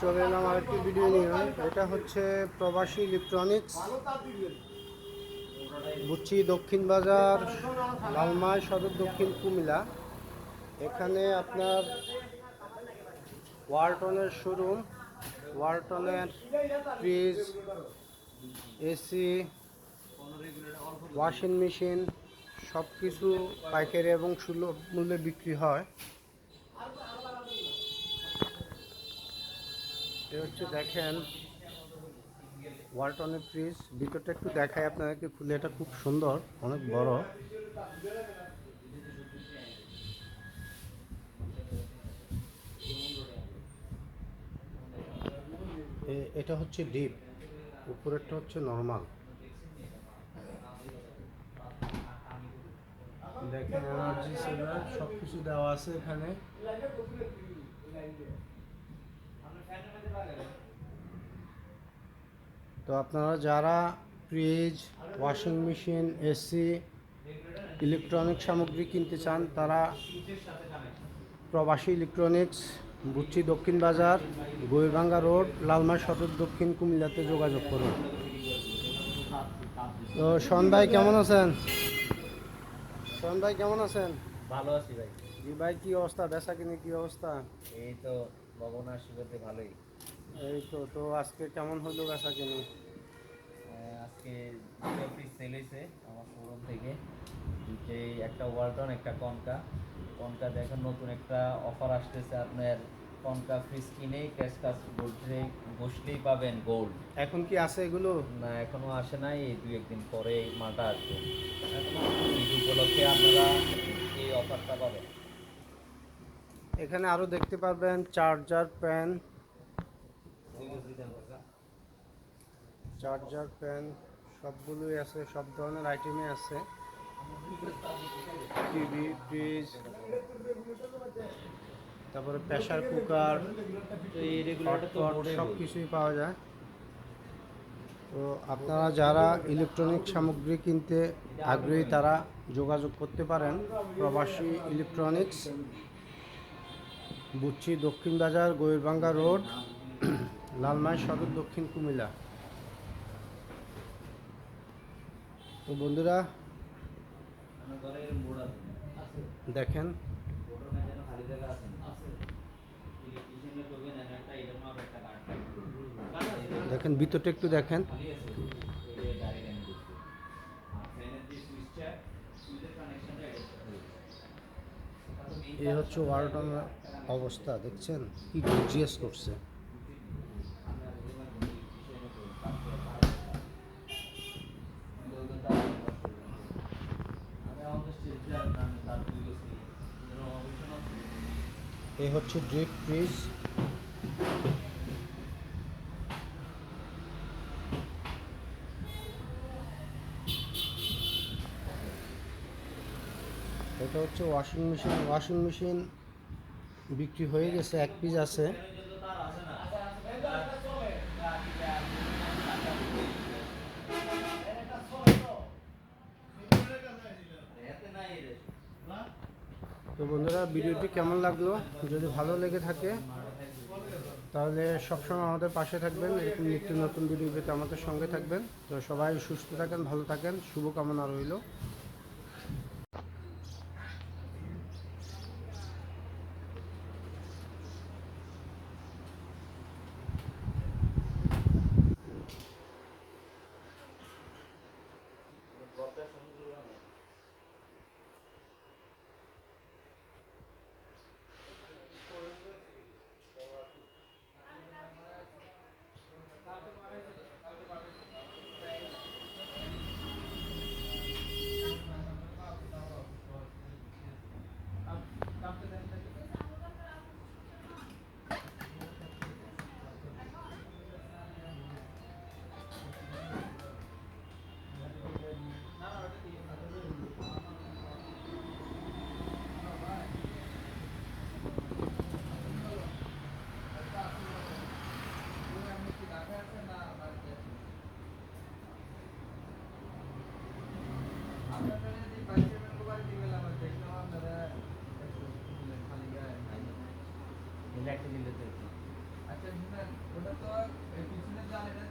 চলে এলাম আরেকটি ভিডিও নিয়ে। এটা হচ্ছে প্রবাসী ইলেকট্রনিক্স বুচ্চি দক্ষিণ বাজার, লালমাই সদর দক্ষিণ কুমিল্লা। এখানে আপনার ওয়ালটনের শোরুম, ওয়ালটনের ফ্রিজ, এসি, ওয়াশিং মেশিন সব কিছু পাইকারি এবং সুলভ মূল্যে বিক্রি হয়। এ হচ্ছে দেখেন ওয়ালটনের ফ্রিজ ভিতরটা একটু দেখায় আপনাদেরকে, খুলে এটা খুব সুন্দর, অনেক বড়। এটা হচ্ছে ডিপ, উপরেরটা হচ্ছে নর্মাল। দেখেন এনার্জি সেভার সব কিছু দেওয়া আছে এখানে। তো আপনারা যারা fridge washing machine AC electronic সামগ্রী কিনতে চান তারা প্রবাসী ইলেকট্রনিক্স বুচ্চি দক্ষিণ বাজার গৈরভাঙ্গা রোড লালমাই সদর দক্ষিণ কুমিল্লাতে যোগাযোগ করুন। তো শোন ভাই কেমন আছেন? শোন ভাই কেমন আছেন? ভালো আছি ভাই। জি ভাই কি অবস্থা? বেচা কিনে কি অবস্থা? এই তো ভবন আশীর্বাদে ভালোই। এই তো তো আজকে কেমন হলো বেচা কিনে? আজকে দুটো পিস সেল হয়েছে আমার শোরুম থেকে। দুটোই একটা ওয়ালটন একটা কনকা কনকা দেখেন নতুন একটা অফার আসতেছে আপনার কনকা ফ্রিজ কিনেই ক্যাশ কাজ বসলে বসলেই পাবেন গোল্ড এখন কি আছে এগুলো? না এখনও আসে নাই এই দুই একদিন পরে মালটা আসবে। ঈদ উপলক্ষে আপনারা এই অফারটা পাবেন। এখানে আরও দেখতে পারবেন চার্জার প্যান চার্জার প্যান, সবগুলোই আছে, সব ধরনের আইটেমই আছে। টিভি ফ্রিজ তারপরে প্রেশার কুকার এই সব কিছুই পাওয়া যায়। তো আপনারা যারা ইলেকট্রনিক সামগ্রী কিনতে আগ্রহী, তারা যোগাযোগ করতে পারেন প্রবাসী ইলেকট্রনিক্স বুচ্চি দক্ষিণ বাজার, গৈরবাঙ্গা রোড। লালমাই সদর দক্ষিণ কুমিল্লা। তো বন্ধুরা, দেখেন। দেখেন, ভিতরটা একটু দেখেন। এই হচ্ছে ওয়ালটনের অবস্থা, দেখছেন? কি জিজ্ঞেস করছে। এই হচ্ছে ড্রিপ ফ্রিজ এটা হচ্ছে ওয়াশিং মেশিন ওয়াশিং মেশিন বিক্রি হয়ে গেছে, এক পিস আছে। তো বন্ধুরা, ভিডিওটি কেমন লাগল? যদি ভালো লেগে থাকে, তাহলে সবসময় আমাদের পাশে থাকবেন। এরকম নিত্য নতুন ভিডিও পেতে আমাদের সঙ্গে থাকবেন। তো সবাই সুস্থ থাকেন, ভালো থাকেন। শুভকামনা রইল। আচ্ছা ওটা তো পিছনে জাল এটা